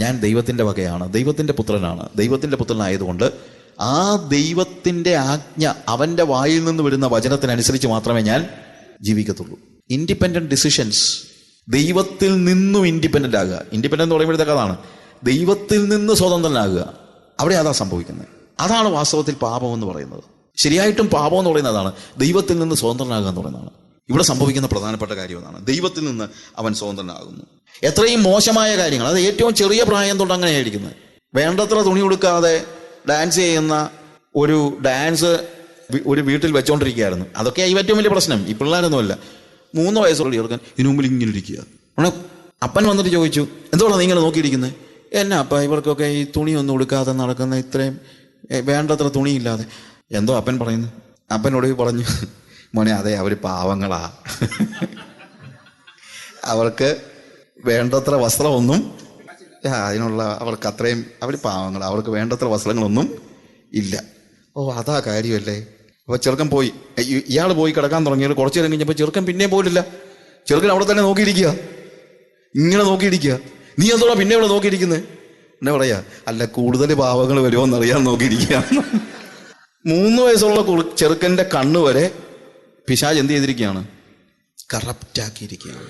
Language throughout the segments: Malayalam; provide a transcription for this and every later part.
ഞാൻ ദൈവത്തിന്റെ വകയാണ് ദൈവത്തിന്റെ പുത്രനാണ്. ദൈവത്തിന്റെ പുത്രനായതുകൊണ്ട് ആ ദൈവത്തിന്റെ ആജ്ഞ അവന്റെ വായിൽ നിന്ന് വരുന്ന വചനത്തിനനുസരിച്ച് മാത്രമേ ഞാൻ ജീവിക്കത്തുള്ളൂ. ഇൻഡിപെൻഡന്റ് ഡിസിഷൻസ് ദൈവത്തിൽ നിന്നും ഇൻഡിപെൻഡന്റ് ആകുക. ഇൻഡിപെൻഡന്റ് എന്ന് പറയുമ്പോഴത്തെ കഥാണ് ദൈവത്തിൽ നിന്ന് സ്വതന്ത്രനാകുക. അവിടെ അതാ സംഭവിക്കുന്നത്. അതാണ് വാസ്തവത്തിൽ പാപം എന്ന് പറയുന്നത്. ശരിയായിട്ടും പാപം എന്ന് പറയുന്നത് അതാണ്. ദൈവത്തിൽ നിന്ന് സ്വതന്ത്രനാകുക എന്ന് പറയുന്നതാണ്. ഇവിടെ സംഭവിക്കുന്ന പ്രധാനപ്പെട്ട കാര്യം എന്നാണ് ദൈവത്തിൽ നിന്ന് അവൻ സ്വതന്ത്രനാകുന്നു. എത്രയും മോശമായ കാര്യങ്ങൾ അത് ഏറ്റവും ചെറിയ പ്രായം തൊട്ട് അങ്ങനെയായിരിക്കുന്നത്. വേണ്ടത്ര തുണി കൊടുക്കാതെ ഡാൻസ് ചെയ്യുന്ന ഒരു ഡാൻസ് ഒരു വീട്ടിൽ വെച്ചോണ്ടിരിക്കുകയായിരുന്നു. അതൊക്കെ ഏറ്റവും വലിയ പ്രശ്നം. ഈ പിള്ളേരൊന്നുമല്ല മൂന്ന് വയസ്സുള്ള ചെറുക്കൻ ഇതിനു മുമ്പിൽ ഇങ്ങനെ ഇരിക്കുക ഉടനെ അപ്പൻ വന്നിട്ട് ചോദിച്ചു എന്തുകൊണ്ടാണ് നീ ഇങ്ങനെ നോക്കിയിരിക്കുന്നത് എന്നാ അപ്പ ഇവർക്കൊക്കെ ഈ തുണിയൊന്നും കൊടുക്കാതെ നടക്കുന്ന ഇത്രയും വേണ്ടത്ര തുണിയില്ലാതെ എന്തോ അപ്പൻ പറയുന്നു? അപ്പനോട് പറഞ്ഞു മോനെ അതെ അവർ പാവങ്ങളാ. അവർക്ക് വേണ്ടത്ര വസ്ത്രമൊന്നും അതിനുള്ള അവർക്ക് അത്രയും അവർ പാവങ്ങൾ അവർക്ക് വേണ്ടത്ര വസ്ത്രങ്ങളൊന്നും ഇല്ല. ഓ അതാ കാര്യമല്ലേ? അപ്പൊ ചെറുക്കൻ പോയി. ഇയാൾ പോയി കിടക്കാൻ തുടങ്ങിയത് കുറച്ച് നേരം കഴിഞ്ഞപ്പോൾ ചെറുക്കൻ പിന്നെയും പോയില്ല ചെറുക്കൻ അവിടെ തന്നെ നോക്കിയിരിക്കുക. ഇങ്ങനെ നോക്കിയിരിക്കുക. നീ എന്തോടാ പിന്നെ ഇവിടെ നോക്കിയിരിക്കുന്നത് എന്നെ പറയാ അല്ല കൂടുതൽ പാവങ്ങൾ വരുമോ എന്നറിയാൻ നോക്കിയിരിക്കുക മൂന്ന് വയസ്സുള്ള ചെറുക്കന്റെ കണ്ണ് വരെ പിശാജ് എന്ത് ചെയ്തിരിക്കുകയാണ്? കറപ്റ്റാക്കിയിരിക്കുകയാണ്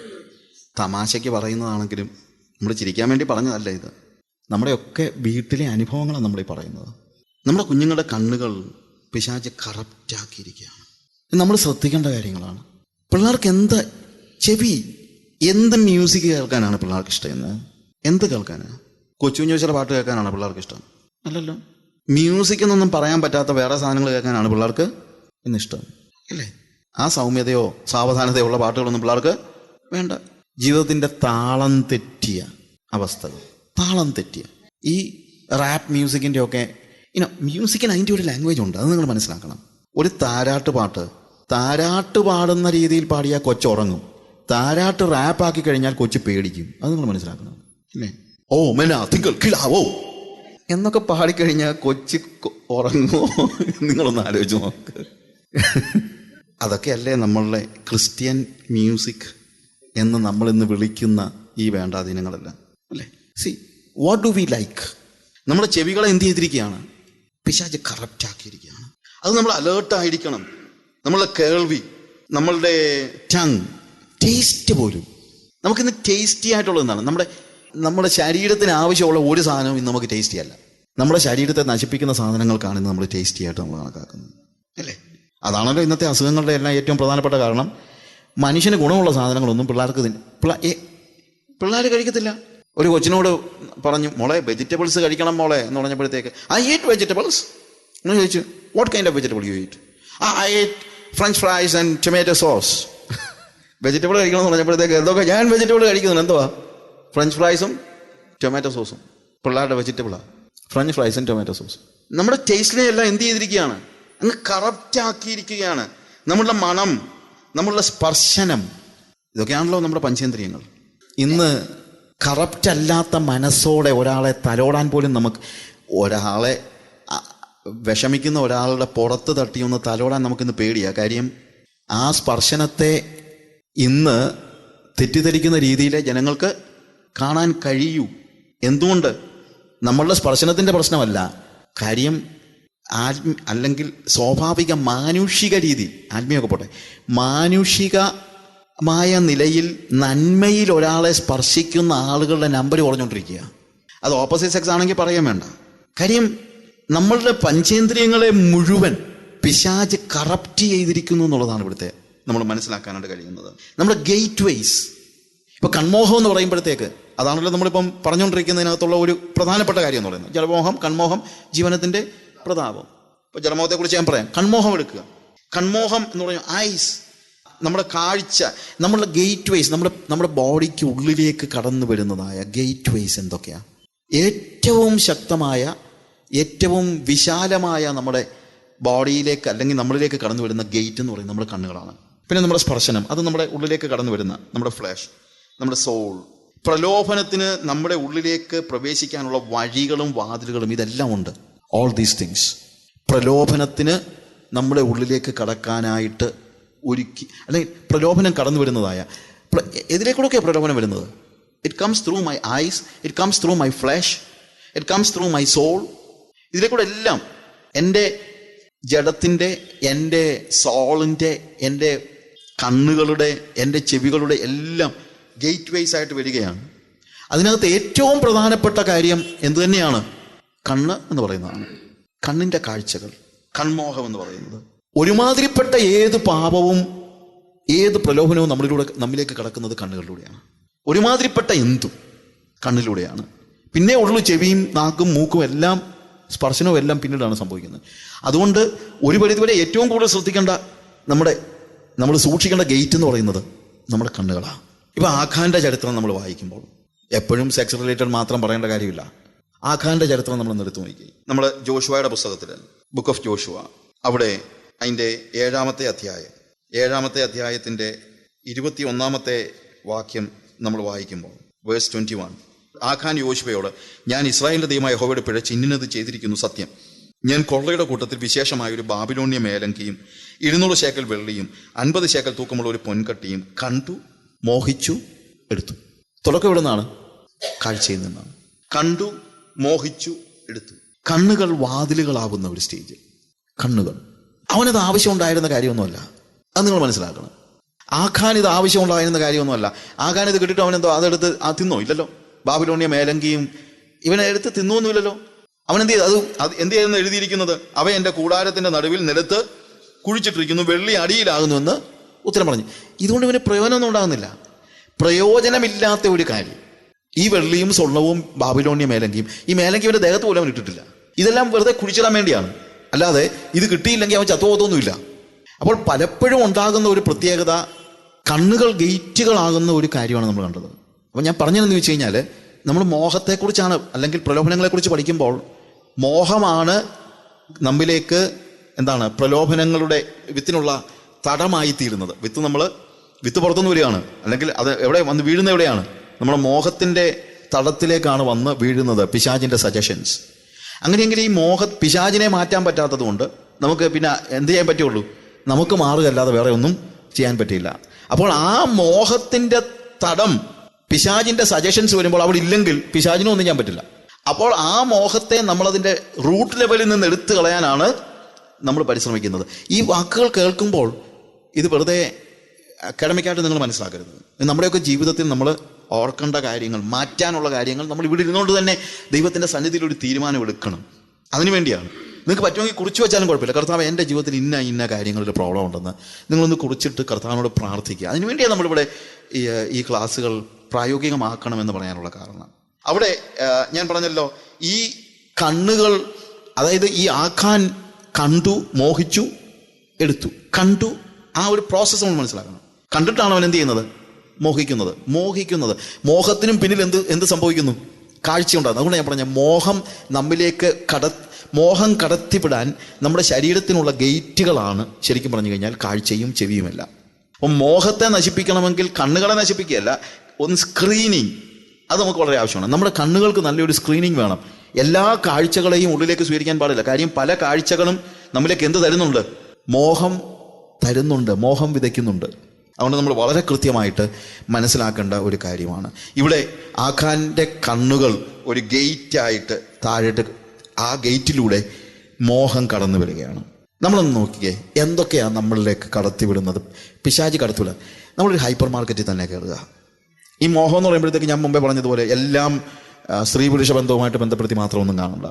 തമാശയ്ക്ക് പറയുന്നതാണെങ്കിലും നമ്മൾ ചിരിക്കാൻ വേണ്ടി പറഞ്ഞതല്ല ഇത്. നമ്മുടെയൊക്കെ വീട്ടിലെ അനുഭവങ്ങളാണ് നമ്മൾ ഈ പറയുന്നത്. നമ്മുടെ കുഞ്ഞുങ്ങളുടെ കണ്ണുകൾ പിശാജ് കറപ്റ്റാക്കിയിരിക്കുകയാണ് നമ്മൾ ശ്രദ്ധിക്കേണ്ട കാര്യങ്ങളാണ്. പിള്ളേർക്ക് എന്ത് ചെവി എന്ത് മ്യൂസിക് കേൾക്കാനാണ് പിള്ളേർക്ക് ഇഷ്ടം എന്ന്? എന്ത് കേൾക്കാനാണ് കൊച്ചു കുഞ്ഞുവച്ചിയുടെ പാട്ട് കേൾക്കാനാണ് പിള്ളേർക്ക് ഇഷ്ടം? അല്ലല്ലോ. മ്യൂസിക് എന്നൊന്നും പറയാൻ പറ്റാത്ത വേറെ സാധനങ്ങൾ കേൾക്കാനാണ് പിള്ളേർക്ക് ഇന്നിഷ്ടം അല്ലേ? ആ സൗമ്യതയോ സാവധാനതയോ ഉള്ള പാട്ടുകളൊന്നും പിള്ളേർക്ക് വേണ്ട. ജീവിതത്തിന്റെ താളം തെറ്റിയ അവസ്ഥകൾ. താളം തെറ്റിയ. ഈ റാപ്പ് മ്യൂസിക്കിന്റെ ഒക്കെ ഇനോ മ്യൂസിക്കിന് അതിന്റെ ഒരു ലാംഗ്വേജ് ഉണ്ട്. അത് നിങ്ങൾ മനസ്സിലാക്കണം. ഒരു താരാട്ട് പാട്ട് താരാട്ട് പാടുന്ന രീതിയിൽ പാടിയാൽ കൊച്ചുറങ്ങും താരാട്ട് റാപ്പാക്കി കഴിഞ്ഞാൽ കൊച്ചു പേടിക്കും. അത് നിങ്ങൾ മനസ്സിലാക്കണം. അല്ലേ? ഓ മെന തിങ്കൾ കിളാവോ? എന്നൊക്കെ പാടിക്കഴിഞ്ഞാൽ കൊച്ചു ഉറങ്ങുമോ? നിങ്ങളൊന്ന് ആലോചിച്ച് നോക്ക്. അതൊക്കെയല്ലേ നമ്മളുടെ ക്രിസ്ത്യൻ മ്യൂസിക് എന്ന് നമ്മൾ ഇന്ന് വിളിക്കുന്ന ഈ വേണ്ടാധീനങ്ങളെല്ലാം അല്ലേ? See what do we like നമ്മുടെ ചെവികളെ എന്ത് ചെയ്തിരിക്കുകയാണ്? പിശാജ് കറപ്റ്റ് ആക്കിയിരിക്കുകയാണ്. അത് നമ്മൾ അലേർട്ടായിരിക്കണം നമ്മളുടെ കേൾവി നമ്മളുടെ ടങ് ടേസ്റ്റ് പോലും. നമുക്കിന്ന് ടേസ്റ്റി ആയിട്ടുള്ള എന്താണ്? നമ്മുടെ നമ്മുടെ ശരീരത്തിന് ആവശ്യമുള്ള ഒരു സാധനവും ഇന്ന് നമുക്ക് ടേസ്റ്റി അല്ല. നമ്മുടെ ശരീരത്തെ നശിപ്പിക്കുന്ന സാധനങ്ങൾക്കാണ് ഇന്ന് നമ്മൾ ടേസ്റ്റി ആയിട്ട് നമ്മൾ കണക്കാക്കുന്നത്. അല്ലേ? അതാണല്ലോ ഇന്നത്തെ അസുഖങ്ങളുടെ എല്ലാം ഏറ്റവും പ്രധാനപ്പെട്ട കാരണം. മനുഷ്യന് ഗുണമുള്ള സാധനങ്ങളൊന്നും പിള്ളേർക്ക് പിള്ളേർ കഴിക്കത്തില്ല. ഒരു കൊച്ചിനോട് പറഞ്ഞു മോളെ വെജിറ്റബിൾസ് കഴിക്കണം മോളെ എന്ന് പറഞ്ഞപ്പോഴത്തേക്ക് ഐ ഈറ്റ് വെജിറ്റബിൾസ് എന്ന് ചോദിച്ചു what kind of vegetable you eat ah I eat French fries and tomato sauce vegetable കഴിക്കണം എന്ന് പറഞ്ഞപ്പോഴത്തേക്ക് എന്തൊക്കെ? ഞാൻ വെജിറ്റബിൾ കഴിക്കുന്നുണ്ട് എന്തുവാ? ഫ്രഞ്ച് ഫ്രൈസും ടൊമാറ്റോ സോസും പിള്ളേരുടെ വെജിറ്റബിളാണ് ഫ്രഞ്ച് ഫ്രൈസും ടൊമാറ്റോ സോസും നമ്മുടെ ടേസ്റ്റിനെ എല്ലാം എന്ത് ചെയ്തിരിക്കുകയാണ്? അങ്ങ് കറപ്റ്റ് ആക്കിയിരിക്കുകയാണ്. നമ്മളുടെ മണം നമ്മളുടെ സ്പർശനം ഇതൊക്കെയാണല്ലോ നമ്മുടെ പഞ്ചേന്ദ്രിയങ്ങൾ. ഇന്ന് കറപ്റ്റ് അല്ലാത്ത മനസ്സോടെ ഒരാളെ തലോടാൻ പോലും നമുക്ക് ഒരാളെ വിഷമിക്കുന്ന ഒരാളുടെ പുറത്ത് തട്ടി ഒന്ന് തലോടാൻ നമുക്കിന്ന് പേടിയാ. കാര്യം ആ സ്പർശനത്തെ ഇന്ന് തെറ്റിദ്ധരിക്കുന്ന രീതിയിലെ ജനങ്ങൾക്ക് കാണാൻ കഴിയൂ. എന്തുകൊണ്ട്? നമ്മളുടെ സ്പർശനത്തിന്റെ പ്രശ്നമല്ല. കാര്യം ആത്മ അല്ലെങ്കിൽ സ്വാഭാവിക മാനുഷിക രീതി ആത്മീയൊക്കെ പോട്ടെ. മാനുഷികമായ നിലയിൽ നന്മയിൽ ഒരാളെ സ്പർശിക്കുന്ന ആളുകളുടെ നമ്പർ കുറഞ്ഞുകൊണ്ടിരിക്കുക അത് ഓപ്പോസിറ്റ് സെക്സ് ആണെങ്കിൽ പറയാൻ വേണ്ട. കാര്യം നമ്മളുടെ പഞ്ചേന്ദ്രിയങ്ങളെ മുഴുവൻ പിശാജ് കറപ്റ്റ് ചെയ്തിരിക്കുന്നു എന്നുള്ളതാണ് ഇവിടുത്തെ നമ്മൾ മനസ്സിലാക്കാനായിട്ട് കഴിയുന്നത്. നമ്മുടെ ഗേറ്റ് വേസ് ഇപ്പൊ കൺമോഹം എന്ന് പറയുമ്പോഴത്തേക്ക് അതാണല്ലോ നമ്മളിപ്പം പറഞ്ഞുകൊണ്ടിരിക്കുന്നതിനകത്തുള്ള ഒരു പ്രധാനപ്പെട്ട കാര്യം എന്ന് പറയുന്നത്. ജലമോഹം കൺമോഹം ജീവനത്തിന്റെ പ്രതാപം. ഇപ്പൊ ജലമോഹത്തെക്കുറിച്ച് ഞാൻ പറയാം. കൺമോഹം എടുക്കുക. കൺമോഹം എന്ന് പറഞ്ഞാൽ ഐസ്. നമ്മുടെ കാഴ്ച നമ്മുടെ ഗേറ്റ് വേസ് നമ്മുടെ നമ്മുടെ ബോഡിക്ക് ഉള്ളിലേക്ക് കടന്നു വരുന്നതായ ഗേറ്റ് വേസ് എന്തൊക്കെയാ? ഏറ്റവും ശക്തമായ ഏറ്റവും വിശാലമായ നമ്മുടെ ബോഡിയിലേക്ക് അല്ലെങ്കിൽ നമ്മളിലേക്ക് കടന്നു വരുന്ന ഗേറ്റ് എന്ന് പറയുന്നത് നമ്മുടെ കണ്ണുകളാണ്. പിന്നെ നമ്മുടെ സ്പർശനം. അത് നമ്മുടെ ഉള്ളിലേക്ക് കടന്നു വരുന്ന നമ്മുടെ ഫ്ലാഷ് നമ്മുടെ സോൾ. പ്രലോഭനത്തിന് നമ്മുടെ ഉള്ളിലേക്ക് പ്രവേശിക്കാനുള്ള വഴികളും വാതിലുകളും ഇതെല്ലാം ഉണ്ട്. ഓൾ ദീസ് തിങ്സ് പ്രലോഭനത്തിന് നമ്മുടെ ഉള്ളിലേക്ക് കടക്കാനായിട്ട് ഒരുക്കി അല്ലെങ്കിൽ പ്രലോഭനം കടന്നു വരുന്നതായ എതിലേക്കൂടെയൊക്കെയാണ് പ്രലോഭനം വരുന്നത്? It comes through my eyes it comes through my flesh it comes through my soul ഇതിലേക്കൂടെ കൂടെ എല്ലാം എന്റെ ജഡത്തിന്റെ എന്റെ സോളിന്റെ എന്റെ കണ്ണുകളുടെ എന്റെ ചെവികളുടെ എല്ലാം ഗേറ്റ് വേസ് ആയിട്ട് വരികയാണ്. അതിനകത്ത് ഏറ്റവും പ്രധാനപ്പെട്ട കാര്യം എന്തു തന്നെയാണ് കണ്ണ് എന്ന് പറയുന്നതാണ്. കണ്ണിന്റെ കാഴ്ചകൾ കൺമോഹം എന്ന് പറയുന്നത്. ഒരുമാതിരിപ്പെട്ട ഏത് പാപവും ഏത് പ്രലോഭനവും നമ്മളിലൂടെ നമ്മിലേക്ക് കടക്കുന്നത് കണ്ണുകളിലൂടെയാണ്. ഒരുമാതിരിപ്പെട്ട എന്തും കണ്ണിലൂടെയാണ്. പിന്നെ ഉള്ളു ചെവിയും നാക്കും മൂക്കും എല്ലാം സ്പർശനവും എല്ലാം പിന്നീടാണ് സംഭവിക്കുന്നത്. അതുകൊണ്ട് ഒരു പരിധിവരെ ഏറ്റവും കൂടുതൽ ശ്രദ്ധിക്കേണ്ട നമ്മുടെ നമ്മൾ സൂക്ഷിക്കേണ്ട ഗേറ്റ് എന്ന് പറയുന്നത് നമ്മുടെ കണ്ണുകളാണ്. ഇപ്പം ആഖാന്റെ ചരിത്രം നമ്മൾ വായിക്കുമ്പോൾ എപ്പോഴും സെക്സ് റിലേറ്റഡ് മാത്രം പറയേണ്ട കാര്യമില്ല. ആഖാന്റെ ചരിത്രം നമ്മൾ നിർത്തി നോക്കി. നമ്മൾ ജോഷുവയുടെ പുസ്തകത്തിൽ ബുക്ക് ഓഫ് ജോഷുവ അവിടെ അതിന്റെ ഏഴാമത്തെ അധ്യായം ഏഴാമത്തെ അധ്യായത്തിന്റെ ഇരുപത്തി ഒന്നാമത്തെ വാക്യം നമ്മൾ വായിക്കുമ്പോൾ വേഴ്സ് ട്വന്റി വൺ ആഖാൻ യോശുവയോട് ഞാൻ ഇസ്രായേലിന്റെ ദൈവമായ ഹോവയുടെ പിഴ ചിഹ്നത് ചെയ്തിരിക്കുന്നു സത്യം. ഞാൻ കൊള്ളയുടെ കൂട്ടത്തിൽ വിശേഷമായ ഒരു ബാബിലോണ്യ മേലങ്കിയും ഇരുന്നൂറ് ശേക്കൽ വെള്ളിയും അൻപത് ശേക്കൽ തൂക്കമുള്ള ഒരു പൊൻകട്ടിയും കണ്ടു മോഹിച്ചു എടുത്തു. തുടക്കം ഇവിടെ നിന്നാണ് കാഴ്ചയിൽ നിന്നാണ്. കണ്ടു മോഹിച്ചു എടുത്തു. കണ്ണുകൾ വാതിലുകളാവുന്ന ഒരു സ്റ്റേജ് കണ്ണുകൾ. അവനത് ആവശ്യമുണ്ടായിരുന്ന കാര്യമൊന്നുമല്ല. അത് നിങ്ങൾ മനസ്സിലാക്കണം. ആഖാൻ ഇത് ആവശ്യമുണ്ടായിരുന്ന കാര്യമൊന്നുമല്ല. ആഖാൻ ഇത് കിട്ടിയിട്ട് അവനെന്തോ അതെടുത്ത് ആ തിന്നോ? ഇല്ലല്ലോ. ബാബിലോണിയ മേലങ്കിയും ഇവനെ എടുത്ത് തിന്നൊന്നുമില്ലല്ലോ അവൻ എന്ത് ചെയ്തു? അത് അത് എന്ത് ചെയ്തെന്ന് എഴുതിയിരിക്കുന്നത്? അവ എന്റെ കൂടാരത്തിന്റെ നടുവിൽ നിലത്ത് കുഴിച്ചിട്ടിരിക്കുന്നു വെള്ളി അടിയിലാകുന്നുവെന്ന് ഉത്തരം പറഞ്ഞു. ഇതുകൊണ്ട് ഇവന് പ്രയോജനമൊന്നും ഉണ്ടാകുന്നില്ല. പ്രയോജനമില്ലാത്ത ഒരു കാര്യം. ഈ വെള്ളിയും സ്വർണവും ബാബിലോണിയ മേലങ്കിയും. ഈ മേലങ്കി അവന്റെ ദേഹത്ത് പോലും അവൻ ഇട്ടിട്ടില്ല. ഇതെല്ലാം വെറുതെ കുഴിച്ചിടാൻ വേണ്ടിയാണ്. അല്ലാതെ ഇത് കിട്ടിയില്ലെങ്കിൽ അവൻ ചത്തുപോകത്തൊന്നുമില്ല. അപ്പോൾ പലപ്പോഴും ഉണ്ടാകുന്ന ഒരു പ്രത്യേകത കണ്ണുകൾ ഗേറ്റുകളാകുന്ന ഒരു കാര്യമാണ് നമ്മൾ കണ്ടത്. അപ്പോൾ ഞാൻ പറഞ്ഞതെന്ന് വെച്ച് കഴിഞ്ഞാൽ നമ്മൾ മോഹത്തെക്കുറിച്ചാണ് അല്ലെങ്കിൽ പ്രലോഭനങ്ങളെക്കുറിച്ച് പഠിക്കുമ്പോൾ മോഹമാണ് നമ്മിലേക്ക് എന്താണ് പ്രലോഭനങ്ങളുടെ വിത്തിനുള്ള തടമായി തീരുന്നത് വിത്ത് നമ്മൾ വിത്ത് പുറത്തുനിന്ന് വരികയാണ് അല്ലെങ്കിൽ അത് എവിടെ വന്ന് വീഴുന്ന എവിടെയാണ്? നമ്മുടെ മോഹത്തിന്റെ തടത്തിലേക്കാണ് വന്ന് വീഴുന്നത് പിശാചിന്റെ സജഷൻസ്. അങ്ങനെയെങ്കിൽ ഈ മോഹ പിശാജിനെ മാറ്റാൻ പറ്റാത്തതുകൊണ്ട് നമുക്ക് പിന്നെ എന്ത് ചെയ്യാൻ പറ്റുള്ളൂ? നമുക്ക് മാറുകയല്ലാതെ വേറെ ഒന്നും ചെയ്യാൻ പറ്റില്ല അപ്പോൾ ആ മോഹത്തിന്റെ തടം പിശാചിന്റെ സജഷൻസ് വരുമ്പോൾ അവിടെ ഇല്ലെങ്കിൽ പിശാചിനും ഒന്നും ചെയ്യാൻ പറ്റില്ല. അപ്പോൾ ആ മോഹത്തെ നമ്മളതിന്റെ റൂട്ട് ലെവലിൽ നിന്ന് എടുത്തു കളയാനാണ് നമ്മൾ പരിശ്രമിക്കുന്നത്. ഈ വാക്കുകൾ കേൾക്കുമ്പോൾ ഇത് വെറുതെ അക്കാഡമിക്കായിട്ട് നിങ്ങൾ മനസ്സിലാക്കരുത്. നമ്മുടെയൊക്കെ ജീവിതത്തിൽ നമ്മൾ ഓർക്കേണ്ട കാര്യങ്ങൾ മാറ്റാനുള്ള കാര്യങ്ങൾ നമ്മൾ ഇവിടെ ഇരുന്നുകൊണ്ട് തന്നെ ദൈവത്തിന്റെ സന്നിധിയിൽ ഒരു തീരുമാനം എടുക്കണം. അതിനു വേണ്ടിയാണ്. നിങ്ങൾക്ക് പറ്റുമെങ്കിൽ കുറിച്ച് വെച്ചാലും കുഴപ്പമില്ല. കർത്താവ് എന്റെ ജീവിതത്തിൽ ഇന്ന ഇന്ന കാര്യങ്ങളിൽ പ്രോബ്ലം ഉണ്ടെന്ന് നിങ്ങളൊന്ന് കുറിച്ചിട്ട് കർത്താവിനോട് പ്രാർത്ഥിക്കുക. അതിനുവേണ്ടിയാണ് നമ്മളിവിടെ ഈ ക്ലാസ്സുകൾ പ്രായോഗികമാക്കണമെന്ന് പറയാനുള്ള കാരണം. അവിടെ ഞാൻ പറഞ്ഞല്ലോ ഈ കണ്ണുകൾ അതായത് ഈ ആഖാൻ കണ്ടു മോഹിച്ചു എടുത്തു. കണ്ടു ആ ഒരു പ്രോസസ്സ് നമ്മൾ മനസ്സിലാക്കണം. കണ്ടിട്ടാണ് അവൻ എന്ത് ചെയ്യുന്നത്? മോഹിക്കുന്നത്. മോഹിക്കുന്നത്. മോഹത്തിനും പിന്നിൽ എന്ത് എന്ത് സംഭവിക്കുന്നു? കാഴ്ചയുണ്ടാകുന്നു അതുകൊണ്ട് ഞാൻ പറഞ്ഞ മോഹം നമ്മിലേക്ക് കട മോഹം കടത്തിവിടാൻ നമ്മുടെ ശരീരത്തിനുള്ള ഗേറ്റുകളാണ് ശരിക്കും പറഞ്ഞു കഴിഞ്ഞാൽ കാഴ്ചയും ചെവിയുമല്ല. അപ്പം മോഹത്തെ നശിപ്പിക്കണമെങ്കിൽ കണ്ണുകളെ നശിപ്പിക്കുകയല്ല ഒന്ന് സ്ക്രീനിങ് അത് നമുക്ക് വളരെ ആവശ്യമാണ്. നമ്മുടെ കണ്ണുകൾക്ക് നല്ലൊരു സ്ക്രീനിങ് വേണം. എല്ലാ കാഴ്ചകളെയും ഉള്ളിലേക്ക് സ്വീകരിക്കാൻ പാടില്ല. കാര്യം പല കാഴ്ചകളും നമ്മിലേക്ക് എന്ത് തരുന്നുണ്ട്? മോഹം തരുന്നുണ്ട്. മോഹം വിതയ്ക്കുന്നുണ്ട്. അതുകൊണ്ട് നമ്മൾ വളരെ കൃത്യമായിട്ട് മനസ്സിലാക്കേണ്ട ഒരു കാര്യമാണ്. ഇവിടെ ആഖാന്റെ കണ്ണുകൾ ഒരു ഗേറ്റായിട്ട് താഴെട്ട് ആ ഗേറ്റിലൂടെ മോഹം കടന്നു വരികയാണ്. നമ്മളൊന്ന് നോക്കിയേ എന്തൊക്കെയാണ് നമ്മളിലേക്ക് കടത്തിവിടുന്നത് പിശാചി കടത്തിവിടുക നമ്മളൊരു ഹൈപ്പർ മാർക്കറ്റിൽ തന്നെ കയറുക. ഈ മോഹം എന്ന് പറയുമ്പോഴത്തേക്ക് ഞാൻ മുമ്പേ പറഞ്ഞതുപോലെ എല്ലാം സ്ത്രീ പുരുഷ ബന്ധവുമായിട്ട് ബന്ധപ്പെടുത്തി മാത്രമൊന്നും കാണണ്ട.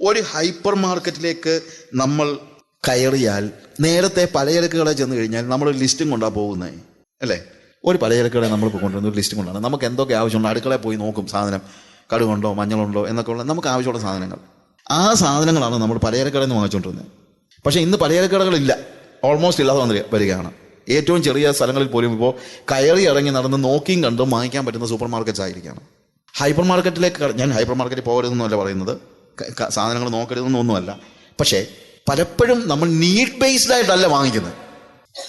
ഒരു ഹൈപ്പർ മാർക്കറ്റിലേക്ക് നമ്മൾ കയറിയാൽ നേരത്തെ പലചരക്ക് കടയിൽ ചെന്ന് കഴിഞ്ഞാൽ നമ്മൾ ലിസ്റ്റും കൊണ്ടാണ് പോകുന്നത് അല്ലേ? ഒരു പലചരക്ക് കടയിൽ നമ്മൾ കൊണ്ടുവരുന്ന ഒരു ലിസ്റ്റും കൊണ്ടാണ്. നമുക്ക് എന്തൊക്കെ ആവശ്യമുണ്ട്? അടുക്കളയിൽ പോയി നോക്കും സാധനം. കടുകുണ്ടോ? മഞ്ഞളുണ്ടോ? എന്നൊക്കെ ഉള്ള നമുക്ക് ആവശ്യമുള്ള സാധനങ്ങൾ. ആ സാധനങ്ങളാണ് നമ്മൾ പലചരക്ക് കടയിൽ നിന്ന് വാങ്ങിച്ചുകൊണ്ടിരുന്നത്. പക്ഷേ ഇന്ന് പലചരക്കടകളില്ല ഓൾമോസ്റ്റ് ഇല്ലാതെ വന്ന് വരികയാണ്. ഏറ്റവും ചെറിയ സ്ഥലങ്ങളിൽ പോലും ഇപ്പോൾ കയറി ഇറങ്ങി നടന്ന് നോക്കിയും കണ്ടും വാങ്ങിക്കാൻ പറ്റുന്ന സൂപ്പർ മാർക്കറ്റ്സ് ആയിരിക്കുകയാണ്. ഹൈപ്പർ മാർക്കറ്റിലേക്ക് ഞാൻ ഹൈപ്പർ മാർക്കറ്റിൽ പോകരുതെന്നല്ല പറയുന്നത്. സാധനങ്ങൾ നോക്കരുതെന്നൊന്നുമല്ല. പക്ഷേ പലപ്പോഴും നമ്മൾ നീഡ് ബേസ്ഡ് ആയിട്ടല്ല വാങ്ങിക്കുന്നത്.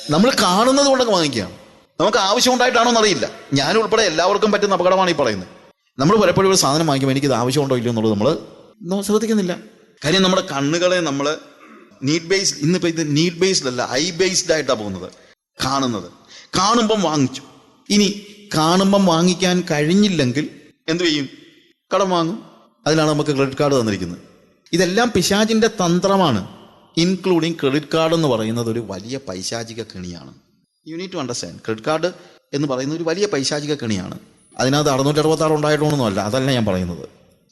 നമ്മൾ കാണുന്നത് കൊണ്ടൊക്കെ വാങ്ങിക്കുകയാണ് നമുക്ക് ആവശ്യമുണ്ടായിട്ടാണോ എന്നറിയില്ല ഞാൻ ഉൾപ്പെടെ എല്ലാവർക്കും പറ്റുന്ന അപകടമാണ് ഈ പറയുന്നത്. നമ്മൾ പലപ്പോഴും ഒരു സാധനം വാങ്ങിക്കുമ്പോൾ എനിക്കിത് ആവശ്യമുണ്ടോ ഇല്ലയോ എന്നുള്ളത് നമ്മൾ നമ്മൾ ശ്രദ്ധിക്കുന്നില്ല. കാര്യം നമ്മുടെ കണ്ണുകളെ നമ്മൾ നീഡ് ബേസ്ഡ് ഇന്നിപ്പോൾ ഇത് നീഡ് ബേസ്ഡ് അല്ല ഐ ബേസ്ഡ് ആയിട്ടാണ് പോകുന്നത്. കാണുന്നത്. കാണുമ്പം വാങ്ങിച്ചു. ഇനി കാണുമ്പം വാങ്ങിക്കാൻ കഴിഞ്ഞില്ലെങ്കിൽ എന്തു ചെയ്യും? കടം വാങ്ങും. അതിനാണ് നമുക്ക് ക്രെഡിറ്റ് കാർഡ് തന്നിരിക്കുന്നത്. ഇതെല്ലാം പിശാചിന്റെ തന്ത്രമാണ്. ഇൻക്ലൂഡിങ് ക്രെഡിറ്റ് കാർഡ് എന്ന് പറയുന്നത് ഒരു വലിയ പൈശാചിക കെണിയാണ്. You need to understand credit card എന്ന് പറയുന്നത് ഒരു വലിയ പൈശാചിക കെണിയാണ്. അതിനകത്ത് അറുന്നൂറ്റി അറുപത്തി ആറ് ഉണ്ടായിട്ടൊന്നുമല്ല അതല്ല ഞാൻ പറയുന്നത്.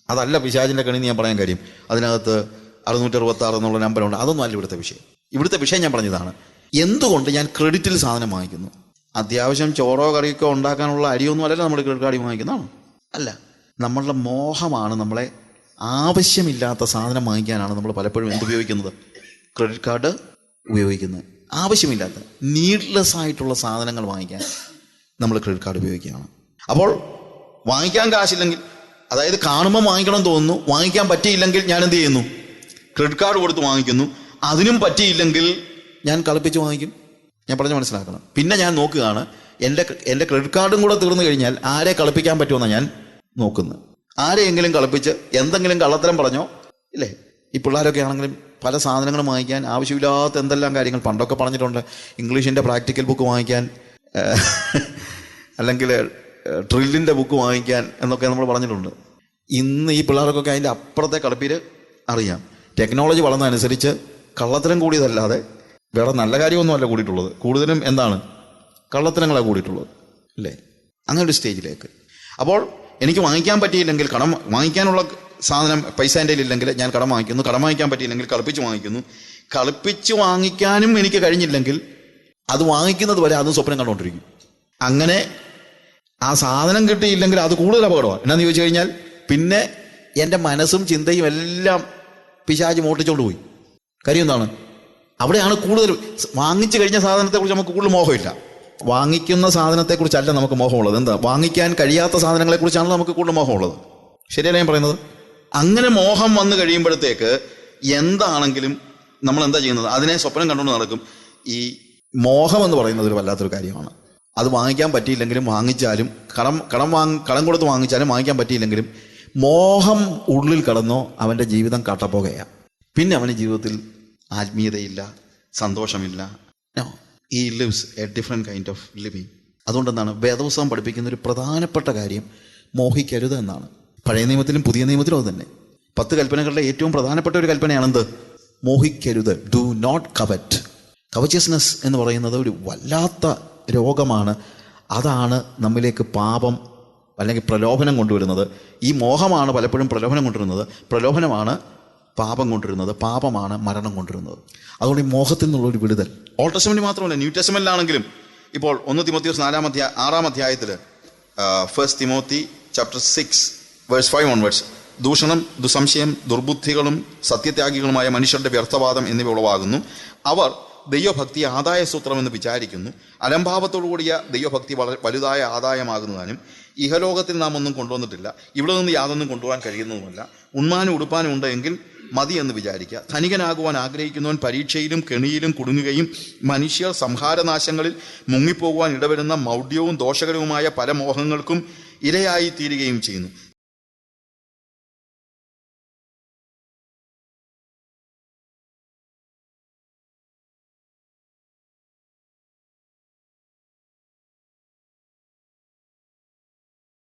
അതല്ല പിശാചിന്റെ കണി ഞാൻ പറയാൻ കാര്യം. അതിനകത്ത് അറുന്നൂറ്റി അറുപത്തി ആറ് എന്നുള്ള നമ്പറുണ്ട് അതൊന്നും അല്ല ഇവിടുത്തെ വിഷയം. ഇവിടുത്തെ വിഷയം ഞാൻ പറഞ്ഞതാണ്. എന്തുകൊണ്ട് ഞാൻ ക്രെഡിറ്റിൽ സാധനം വാങ്ങിക്കുന്നു? അത്യാവശ്യം ചോറോ കറിയൊക്കെ ഉണ്ടാക്കാനുള്ള അരിയൊന്നും അല്ലല്ലോ നമ്മൾ ക്രെഡിറ്റ് കാർഡ് വാങ്ങിക്കുന്നതാണ്. അല്ല നമ്മളുടെ മോഹമാണ് നമ്മളെ ആവശ്യമില്ലാത്ത സാധനം വാങ്ങിക്കാനാണ് നമ്മൾ പലപ്പോഴും എന്തുപയോഗിക്കുന്നത്? ക്രെഡിറ്റ് കാർഡ് ഉപയോഗിക്കുന്നത് ആവശ്യമില്ലാത്ത നീഡ്ലെസ് ആയിട്ടുള്ള സാധനങ്ങൾ വാങ്ങിക്കാൻ നമ്മൾ ക്രെഡിറ്റ് കാർഡ് ഉപയോഗിക്കുകയാണ്. അപ്പോൾ വാങ്ങിക്കാൻ കാശില്ലെങ്കിൽ അതായത് കാണുമ്പോൾ വാങ്ങിക്കണം തോന്നുന്നു വാങ്ങിക്കാൻ പറ്റിയില്ലെങ്കിൽ ഞാൻ എന്ത് ചെയ്യുന്നു? ക്രെഡിറ്റ് കാർഡ് കൊടുത്ത് വാങ്ങിക്കുന്നു. അതിനും പറ്റിയില്ലെങ്കിൽ ഞാൻ കളിപ്പിച്ച് വാങ്ങിക്കും. ഞാൻ പറഞ്ഞ് മനസ്സിലാക്കണം. പിന്നെ ഞാൻ നോക്കുകയാണ് എന്റെ എന്റെ ക്രെഡിറ്റ് കാർഡും കൂടെ തീർന്നു കഴിഞ്ഞാൽ ആരെ കളിപ്പിക്കാൻ പറ്റുമെന്നാണ് ഞാൻ നോക്കുന്നത്. ആരെയെങ്കിലും കളിപ്പിച്ച് എന്തെങ്കിലും കള്ളത്തരം പറഞ്ഞോ? ഇല്ലേ? ഈ പിള്ളേരൊക്കെ ആണെങ്കിലും പല സാധനങ്ങളും വാങ്ങിക്കാൻ ആവശ്യമില്ലാത്ത എന്തെല്ലാം കാര്യങ്ങൾ പണ്ടൊക്കെ പറഞ്ഞിട്ടുണ്ട്. ഇംഗ്ലീഷിന്റെ പ്രാക്ടിക്കൽ ബുക്ക് വാങ്ങിക്കാൻ അല്ലെങ്കിൽ ഡ്രില്ലിന്റെ ബുക്ക് വാങ്ങിക്കാൻ എന്നൊക്കെ നമ്മൾ പറഞ്ഞിട്ടുണ്ട്. ഇന്ന് ഈ പിള്ളേർക്കൊക്കെ അതിന്റെ അപ്പുറത്തെ കളിപ്പീര് അറിയാം. ടെക്നോളജി വളർന്നതനുസരിച്ച് കള്ളത്തരം കൂടിയതല്ലാതെ വേറെ നല്ല കാര്യമൊന്നുമല്ല കൂടിയിട്ടുള്ളത്. കൂടുതലും എന്താണ്? കള്ളത്തരങ്ങളാണ് കൂടിയിട്ടുള്ളത്. അല്ലേ? അങ്ങനെ ഒരു സ്റ്റേജിലേക്ക്. അപ്പോൾ എനിക്ക് വാങ്ങിക്കാൻ പറ്റിയില്ലെങ്കിൽ കടം വാങ്ങിക്കാനുള്ള സാധനം പൈസ എന്റെ ഇല്ലെങ്കിൽ ഞാൻ കടം വാങ്ങിക്കുന്നു. കടം വാങ്ങിക്കാൻ പറ്റിയില്ലെങ്കിൽ കളിപ്പിച്ച് വാങ്ങിക്കുന്നു. കളിപ്പിച്ച് വാങ്ങിക്കാനും എനിക്ക് കഴിഞ്ഞില്ലെങ്കിൽ അത് വാങ്ങിക്കുന്നത് വരെ അതും സ്വപ്നം കണ്ടുകൊണ്ടിരിക്കും. അങ്ങനെ ആ സാധനം കിട്ടിയില്ലെങ്കിൽ അത് കൂടുതൽ അപകടമാണ്. എന്നാന്ന് ചോദിച്ചു കഴിഞ്ഞാൽ പിന്നെ എന്റെ മനസ്സും ചിന്തയും എല്ലാം പിശാച് മോട്ടിച്ചോണ്ട് പോയി. കാര്യം എന്താണ്? അവിടെയാണ് കൂടുതൽ വാങ്ങിച്ചു കഴിഞ്ഞ സാധനത്തെക്കുറിച്ച് നമുക്ക് കൂടുതൽ മോഹമില്ല. വാങ്ങിക്കുന്ന സാധനത്തെക്കുറിച്ചല്ല നമുക്ക് മോഹമുള്ളത്. എന്താ? വാങ്ങിക്കാൻ കഴിയാത്ത സാധനങ്ങളെക്കുറിച്ചാണ് നമുക്ക് കൂടുതൽ മോഹമുള്ളത്. ശരിയല്ല ഞാൻ പറയുന്നത്? അങ്ങനെ മോഹം വന്നു കഴിയുമ്പോഴത്തേക്ക് എന്താണെങ്കിലും നമ്മൾ എന്താ ചെയ്യുന്നത്? അതിനെ സ്വപ്നം കണ്ടുകൊണ്ട് നടക്കും. ഈ മോഹം എന്ന് പറയുന്നത് ഒരു വല്ലാത്തൊരു കാര്യമാണ്. അത് വാങ്ങിക്കാൻ പറ്റിയില്ലെങ്കിലും വാങ്ങിച്ചാലും കടം കടം വാങ്ങി കടം കൊടുത്ത് വാങ്ങിച്ചാലും വാങ്ങിക്കാൻ പറ്റിയില്ലെങ്കിലും മോഹം ഉള്ളിൽ കടന്നോ അവന്റെ ജീവിതം കട്ടപ്പോകയാണ് പിന്നെ അവന്റെ ജീവിതത്തിൽ ആത്മീയതയില്ല സന്തോഷമില്ല. ഈ lives a different kind of living അതുകൊണ്ടെന്നാണ് വേദോത്സവം പഠിപ്പിക്കുന്ന ഒരു പ്രധാനപ്പെട്ട കാര്യം മോഹിക്കരുത് എന്നാണ്. പഴയ നിയമത്തിലും പുതിയ നിയമത്തിലും അത് തന്നെ. പത്ത് കൽപ്പനകളുടെ ഏറ്റവും പ്രധാനപ്പെട്ട ഒരു കൽപ്പനയാണെന്ത്? മോഹിക്കരുത്. ഡു നോട്ട് കവറ്റ് കവച്ചസ്നെസ് എന്ന് പറയുന്നത് ഒരു വല്ലാത്ത രോഗമാണ്. അതാണ് നമ്മിലേക്ക് പാപം അല്ലെങ്കിൽ പ്രലോഭനം കൊണ്ടുവരുന്നത്. ഈ മോഹമാണ് പലപ്പോഴും പ്രലോഭനം കൊണ്ടുവരുന്നത്. പ്രലോഭനമാണ് പാപം കൊണ്ടുവരുന്നത്. പാപമാണ് മരണം കൊണ്ടുവരുന്നത്. അതുകൊണ്ട് ഈ മോഹത്തിൽ നിന്നുള്ളൊരു വിടുതൽ. ഓൾഡ് മാത്രമല്ല ന്യൂ ആണെങ്കിലും ഇപ്പോൾ ഒന്ന് തിമോത്തിയോസ് നാലാം അധ്യായ ആറാം അധ്യായത്തിൽ first Timothy chapter six verse five onwards ദൂഷണം ദുസംശയം ദുർബുദ്ധികളും സത്യത്യാഗികളുമായ മനുഷ്യരുടെ വ്യർത്ഥവാദം എന്നിവ ഉളവാകുന്നു. അവർ ദൈവഭക്തി ആദായ സൂത്രം എന്ന് വിചാരിക്കുന്നു. അലംഭാവത്തോടുകൂടിയ ദൈവഭക്തി വളരെ വലുതായ ആദായമാകുന്നതാനും ഇഹലോകത്തിൽ നാം ഒന്നും കൊണ്ടുവന്നിട്ടില്ല. ഇവിടെ നിന്ന് യാതൊന്നും കൊണ്ടുപോകാൻ കഴിയുന്നതുമല്ല. ഉണ്മാനും ഉടുപ്പാനും ഉണ്ടെങ്കിൽ മതി എന്ന് വിചാരിക്കുക. ധനികനാകുവാൻ ആഗ്രഹിക്കുന്നവൻ പരീക്ഷയിലും കെണിയിലും കുടുങ്ങുകയും മനുഷ്യർ സംഹാരനാശങ്ങളിൽ മുങ്ങിപ്പോകുവാൻ ഇടവരുന്ന മൗഢ്യവും ദോഷകരവുമായ പല മോഹങ്ങൾക്കും ഇരയായി തീരുകയും ചെയ്യുന്നു.